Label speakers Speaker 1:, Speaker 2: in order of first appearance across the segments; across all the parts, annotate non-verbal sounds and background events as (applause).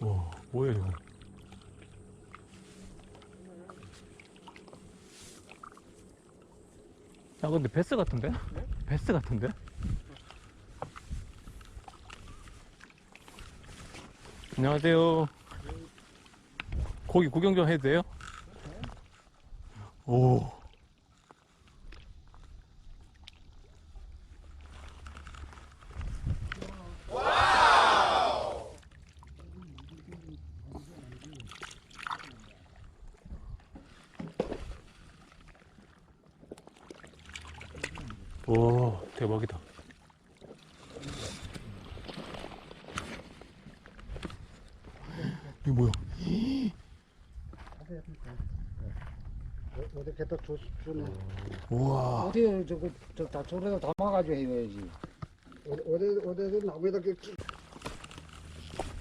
Speaker 1: 와, 뭐야 이거? 야, 근데 베스 같은데? 베스 같은데? 안녕하세요. 고기 구경 좀 해도 돼요? 오. 와, 대박이다. 이거 뭐야?
Speaker 2: 어디 갖다 줘, 주네.
Speaker 1: 우와.
Speaker 2: 어디 저거 저다 저래다 담아가지고 해야지. 어디 어디 어디 나무에다 이렇게 끼-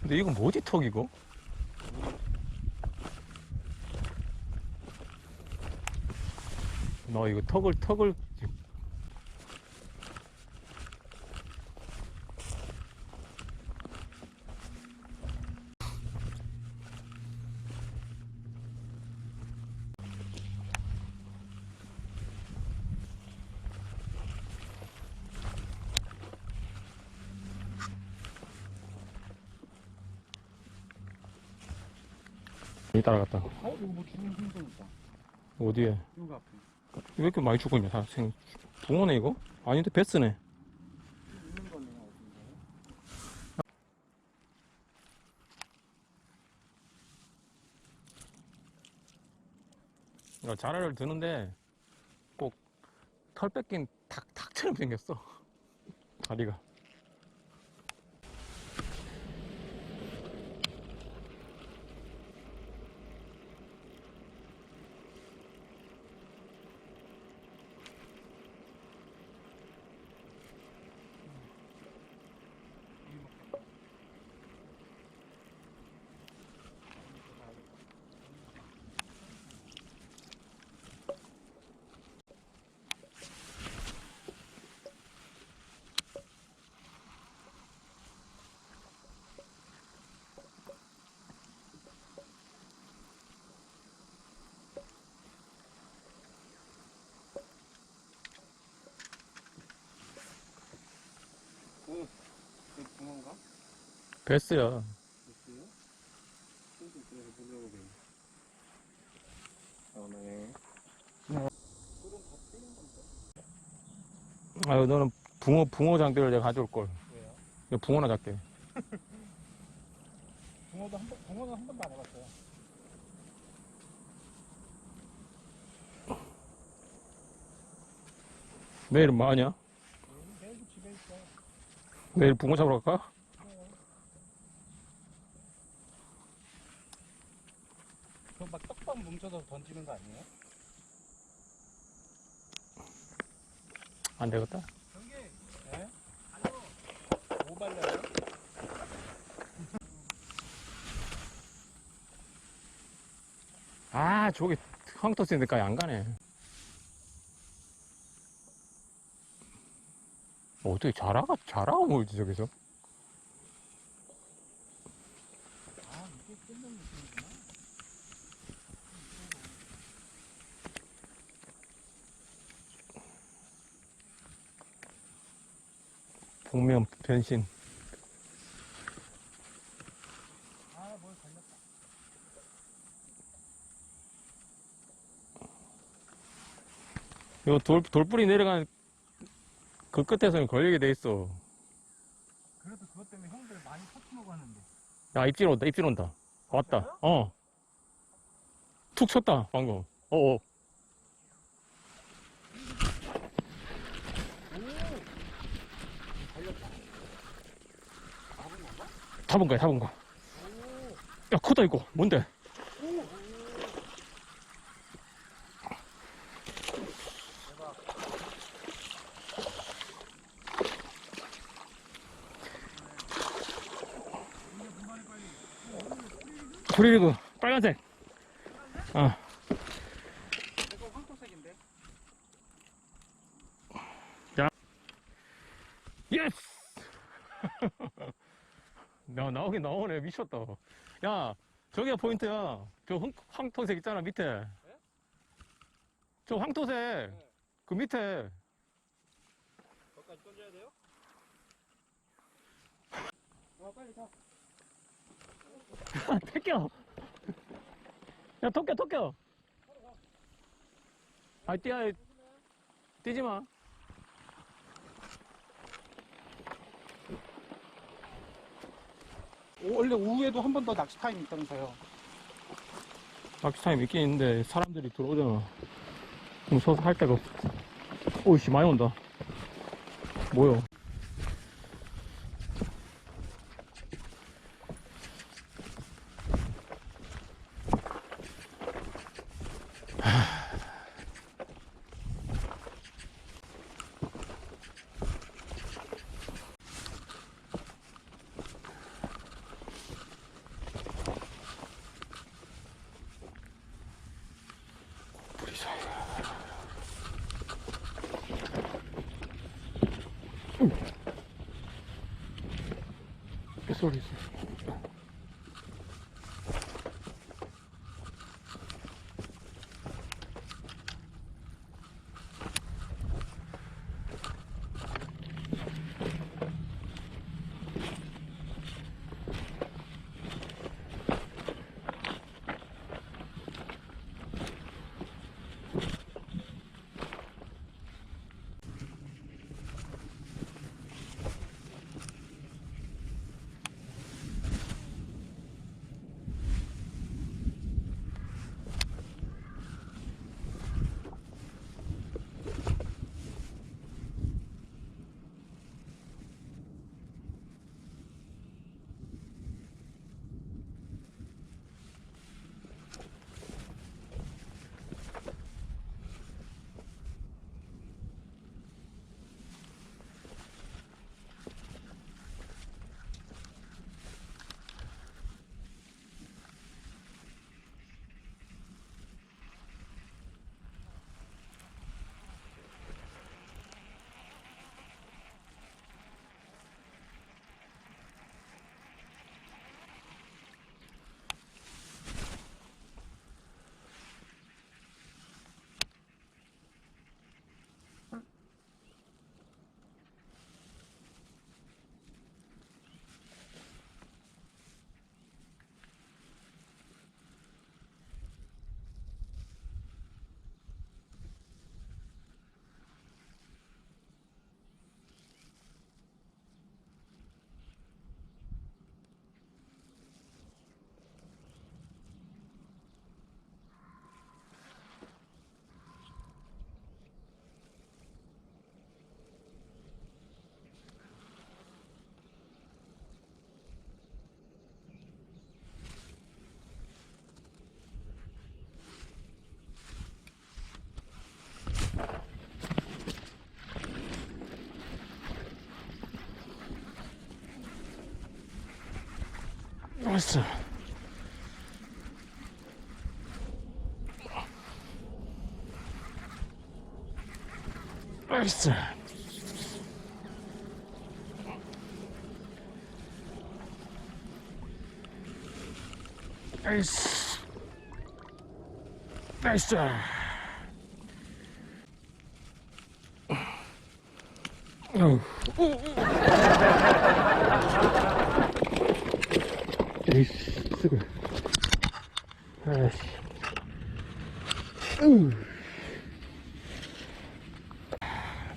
Speaker 1: 근데 이건 뭐지, 턱 이거? 나 이거 턱을, 턱을. 여기 따라갔다.
Speaker 2: 어 이거 뭐 죽은 힘도 있다.
Speaker 1: 어디에?
Speaker 2: 이거 앞에.
Speaker 1: 왜 이렇게 많이 다 생. 붕어네, 이거? 아닌데, 베스네.
Speaker 2: 있는 거네 어딘가.
Speaker 1: 야, 자라를 드는데 꼭 털 뺏긴 닭, 닭처럼 생겼어. (laughs) 다리가. 베스야. 아유, 너는 붕어, 붕어 장대를 내가 가져올 걸.
Speaker 2: 왜요?
Speaker 1: 이거 붕어나 잡게. (laughs)
Speaker 2: 붕어도 한 번, 붕어는 한 번도 안 해봤어요.
Speaker 1: 내일은 뭐 하냐?
Speaker 2: 내일도 집에 있어.
Speaker 1: 내일 붕어 잡으러 갈까?
Speaker 2: 그막 떡밥 뭉쳐서 던지는 거 아니에요?
Speaker 1: 안 되겠다. 아, 저기 황토스니까 안 가네. 어떻게 자라가, 자라가 뭘지, 저기서?
Speaker 2: 아, 이게 끝난 느낌이구나.
Speaker 1: 복면 변신. 요 돌, 돌뿌리 내려간 그 끝에서는 걸리게 돼 있어.
Speaker 2: 그래도 그것 때문에 형들 많이 터치 먹었는데.
Speaker 1: 야, 입질 온다, 입질 온다. 왔다. 어. 툭 쳤다, 방금. 어어. 잡은 거야, 잡은 거. 야, 크다, 이거. 뭔데? 프리리그, 빨간색. 어.
Speaker 2: 황토색인데?
Speaker 1: 예스! (laughs) 나, 나오긴 나오네. 미쳤다. 야, 저기가 포인트야. 저 황, 황토색 있잖아, 밑에. 저 황토색. 그 밑에.
Speaker 3: 거기까지 던져야 돼요?
Speaker 2: 아 빨리 가
Speaker 1: 택겨. 야, 토껴, 토껴. 아, 뛰어. 뛰지 마.
Speaker 3: 원래 오후에도 한 번 더 낚시 타임 있다면서요.
Speaker 1: 낚시 타임 있긴 있는데, 사람들이 들어오잖아. 그럼 서서 할 데가 없어. 오이씨, 많이 온다. 뭐요? 소리 있어. 알았어. (laughs) 알았어. 알았어. 알았어. 어우. 에이씨, 쓰고. 아이씨. 으.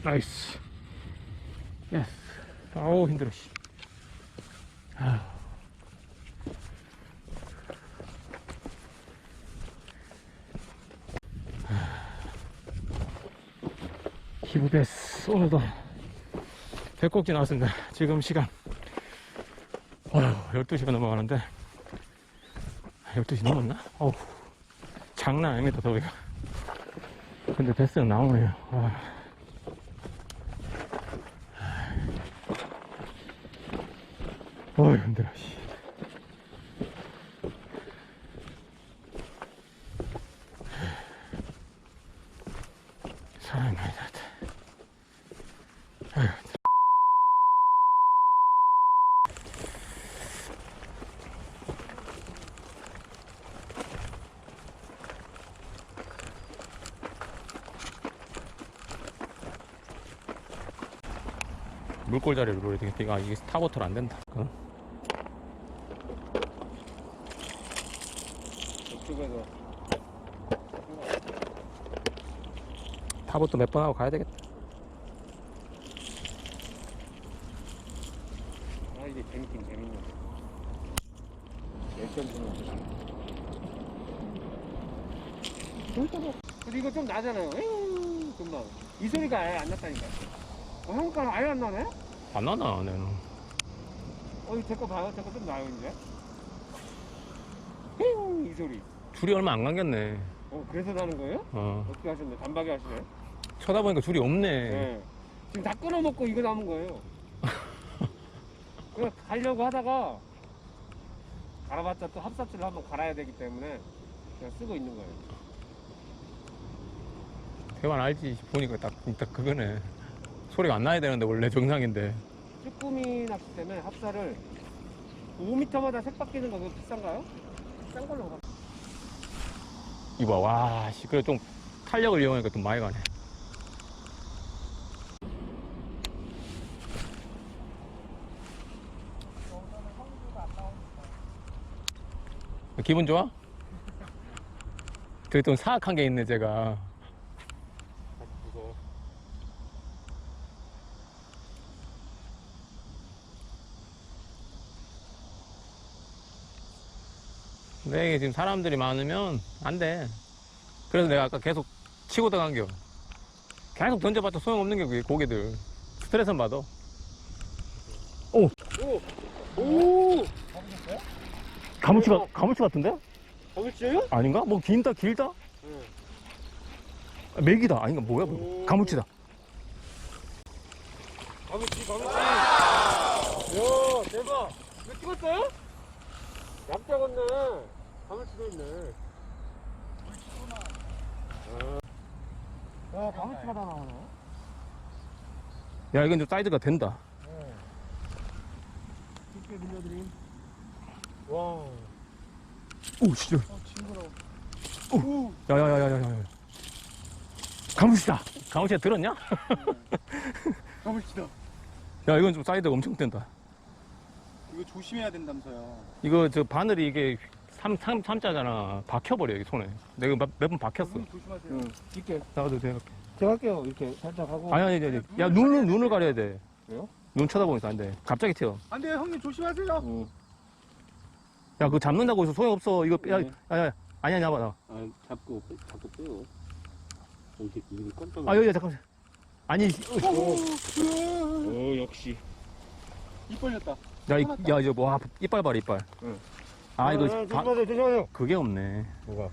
Speaker 1: 나이스. 예스. 아우, 힘들어, 씨. 아휴. 기부베스. 오늘도 배꼽지 나왔습니다. 지금 시간. 어휴, 12시가 넘어가는데. 12시 넘었나? 어우, 장난 아닙니다, 더위가. 근데 베스는 나오네요. 아. 어휴, 힘들어, 씨. 사람이 많이 닿았다. 아휴, 물골 자리로 노려야 되겠다. 아, 이게 스타버터로 안 된다. 그건.
Speaker 3: 이쪽에서
Speaker 1: 타버터 몇 번 하고 가야 되겠다.
Speaker 3: 아 이게 재밌긴 재밌네. 열점 주는. 근데 이거 좀 나잖아요. 에휴, 금방. 이 소리가 아예 안 났다니까. 어, 형 거는 아예 안 나네?
Speaker 1: 안 나나, 내는.
Speaker 3: 어, 이거 제거 봐요. 제거 좀 나요, 이제. 에휴, 이 소리.
Speaker 1: 줄이 얼마 안 감겼네.
Speaker 3: 어, 그래서 나는 거예요?
Speaker 1: 어.
Speaker 3: 어떻게 하셨네? 단박에 하시네?
Speaker 1: 쳐다보니까 줄이 없네.
Speaker 3: 네. 지금 다 끊어먹고 이거 남은 거예요. (laughs) 그냥 가려고 하다가 갈아봤자 또 합사줄을 한번 갈아야 되기 때문에 그냥 쓰고 있는 거예요.
Speaker 1: 대만 알지? 보니까 딱, 딱 그거네. 소리가 안 나야 되는데, 원래 정상인데.
Speaker 3: 쭈꾸미 낚시 때문에 합사를 5m마다 색 바뀌는 거 그거 비싼가요? 싼 걸로 가.
Speaker 1: 이봐, 와, 씨, 그래, 좀 탄력을 이용하니까 좀 많이 가네. 기분 좋아? 저기 좀 사악한 게 있네, 제가.
Speaker 3: 무서워.
Speaker 1: 근데 이게 지금 사람들이 많으면 안 돼. 그래서 내가 아까 계속 치고 들어간겨. 계속 던져봤자 소용없는 게 그게 고개들. 스트레스 받아.
Speaker 3: 오! 오!
Speaker 1: 가무치가, 가무치 같은데?
Speaker 3: 거미치예요?
Speaker 1: 아닌가? 뭐 긴다, 길다?
Speaker 3: 응.
Speaker 1: 아, 맥이다. 아닌가? 뭐야? 뭐.
Speaker 3: 오.
Speaker 1: 가무치다.
Speaker 3: 거미치, 거미치. 야, 대박. 이거 찍었어요? 약 잡았네. 거미치도 있네. 야, 거미치가 다 나오네.
Speaker 1: 야, 이건 좀 사이즈가 된다.
Speaker 3: 깊게 빌려드림. 와.
Speaker 1: 오, 진짜.
Speaker 3: 어, 징그러워.
Speaker 1: 오. 야, 야, 야, 야, 야, 야. 가무치다. 가무치가 들었냐? (laughs)
Speaker 3: 거미치다.
Speaker 1: 야, 이건 좀 사이즈가 엄청 된다.
Speaker 3: 이거 조심해야 된다면서요.
Speaker 1: 이거 저 바늘이 이게 3, 3, 3자잖아. 박혀버려, 이 손에. 내가 몇 번 박혔어.
Speaker 3: 조심하세요. 응. 깊게.
Speaker 1: 나도.
Speaker 3: 제가 할게요. 이렇게 살짝 하고.
Speaker 1: 아니, 아니, 아니. 아니. 야, 눈을, 눈을 가려야 돼.
Speaker 3: 왜요?
Speaker 1: 눈 쳐다보니까 안 돼. 갑자기 튀어.
Speaker 3: 안 돼요, 형님 조심하세요.
Speaker 1: 야, 그거 잡는다고 해서 소용없어. 이거, 야,
Speaker 3: 네.
Speaker 1: 야, 야. 아니야, 나봐, 나.
Speaker 4: 아, 잡고, 빼- 잡고 빼요. 이렇게, 이렇게 깜짝
Speaker 1: 아, 여기, 잠깐만. 아니,
Speaker 4: 어, 역시.
Speaker 3: 입 벌렸다.
Speaker 1: 야, 이, 야, 이거 뭐, 아, 이빨 봐라, 이빨.
Speaker 3: 응.
Speaker 1: 아, 이거, 바-
Speaker 3: 조심하세요, 조심하세요.
Speaker 1: 그게 없네.
Speaker 3: 뭐가?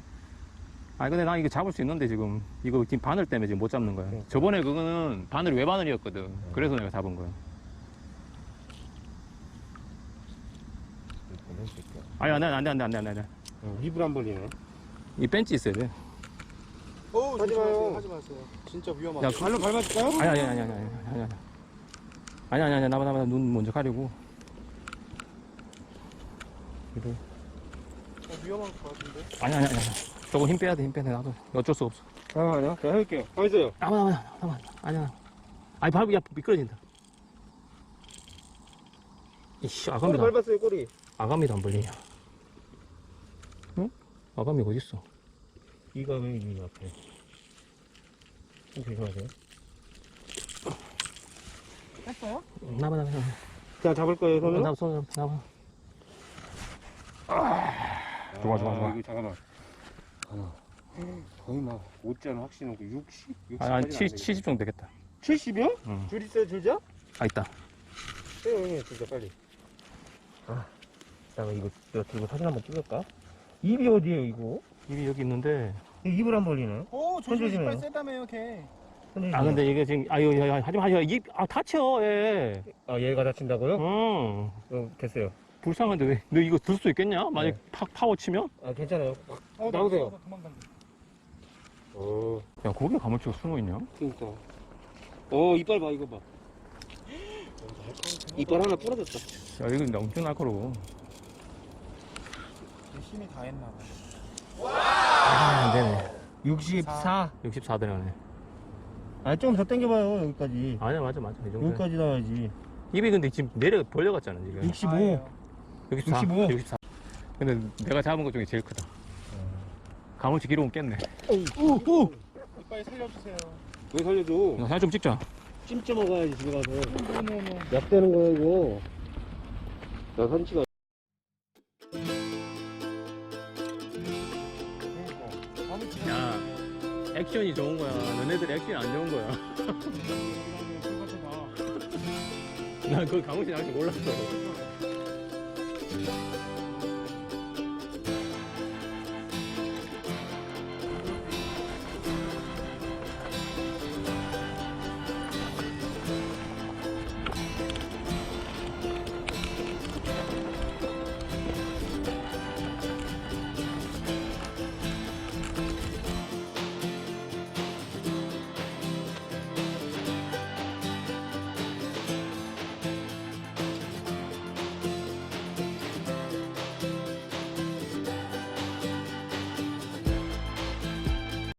Speaker 1: 아니, 근데 나 이거 잡을 수 있는데, 지금. 이거 지금 바늘 때문에 지금 못 잡는 거야.
Speaker 3: 응.
Speaker 1: 저번에 그거는 바늘이 외바늘이었거든. 그래서 내가 잡은 거야. 아니, 안 돼, 안 돼, 안 돼, 안 돼, 안 돼, 안 돼.
Speaker 4: 입을 안 벌리네.
Speaker 1: 이 벤치 있어야 돼.
Speaker 3: 어우,
Speaker 2: 하지 마요.
Speaker 3: 하지 마세요. 진짜 위험하다.
Speaker 1: 야,
Speaker 3: 발로 밟아줄까요?
Speaker 1: 아니, 아니, 아니, 아니, 아니, 아니, 아니. 아니, 아니, 아니, 나봐, 나봐, 눈 먼저 가리고. 이래.
Speaker 3: 위험한 것 같은데.
Speaker 1: 아니, 아니, 아니. 조금 힘 빼야 돼, 힘 빼야 돼. 나도 어쩔 수 없어.
Speaker 3: 잠깐만요. 제가 해볼게요. 가만 있어요.
Speaker 1: 나봐, 나봐, 나봐. 아니야. 아니, 밟고, 야, 미끄러진다. 이씨,
Speaker 3: 꼬리
Speaker 1: 아가미도, 안-
Speaker 3: 밟았어요, 꼬리.
Speaker 1: 아가미도 안 벌리냐. 응? 아가미 어딨어?
Speaker 4: 이가 왜 있는 것 같아. 조심하세요.
Speaker 3: 했어요?
Speaker 1: 나봐, 나봐, 나봐.
Speaker 3: 자, 잡을 거예요, 손으로?
Speaker 1: 나봐, 손, 나봐. 좋아, 좋아, 좋아.
Speaker 4: 이거 잠깐만. 하나. 거의 막, 옷자는 확실히 없고, 60? 60
Speaker 1: 아, 한 70, 70 정도 되겠다.
Speaker 3: 70이요?
Speaker 1: 응.
Speaker 3: 줄 있어요, 줄자?
Speaker 1: 아, 있다.
Speaker 3: 해요, 형님, 줄자, 빨리. 아, 잠깐 이거, 이거 들고 사진 한번 찍을까? 입이 어디에요, 이거?
Speaker 1: 입이 여기 있는데.
Speaker 3: 입을 안 벌리네.
Speaker 5: 오, 조심해.
Speaker 3: 손조심해요.
Speaker 5: 이빨 세다며요, 걔.
Speaker 1: 아, 근데 이게 지금, 아유, 야, 야, 하지 마, 야, 입, 아, 다쳐, 얘.
Speaker 3: 아, 얘가 다친다고요?
Speaker 1: 응.
Speaker 3: 어, 됐어요.
Speaker 1: 불쌍한데 왜? 너 이거 들 수 있겠냐? 만약
Speaker 3: 네.
Speaker 1: 팍 파워 치면?
Speaker 3: 아, 괜찮아요.
Speaker 5: 어,
Speaker 3: 나오세요.
Speaker 5: 도망간다.
Speaker 3: 어,
Speaker 1: 야, 거기에 가물치가 숨어 있냐?
Speaker 4: 그니까. 어, 이빨 봐, 이거 봐. 이빨 하나 부러졌다.
Speaker 1: 야, 이거 엄청 날카로워.
Speaker 5: 열심히 다 했나 봐.
Speaker 1: 아, 안 되네.
Speaker 3: 64.
Speaker 1: 64 되네.
Speaker 3: 아, 좀더 당겨봐요, 여기까지.
Speaker 1: 아니야, 맞아, 맞아. 이 정도.
Speaker 3: 여기까지 나와야지.
Speaker 1: 입이 근데 지금 내려 벌려갔잖아 지금
Speaker 2: 65.
Speaker 1: 64
Speaker 2: 65.
Speaker 1: 64 근데 내가 잡은 것 중에 제일 크다 가물치 기록은 깼네
Speaker 2: 빨리 살려주세요. 왜 살려줘?
Speaker 1: 나 사진 좀 찍자
Speaker 4: 찜쪄 먹어야지 집에 가서 약 되는 거야 이거 야 산치가
Speaker 1: 야 액션이 좋은 거야 너네들 액션이 안 좋은 거야 난그 가물치 낚시 몰랐어 Bye.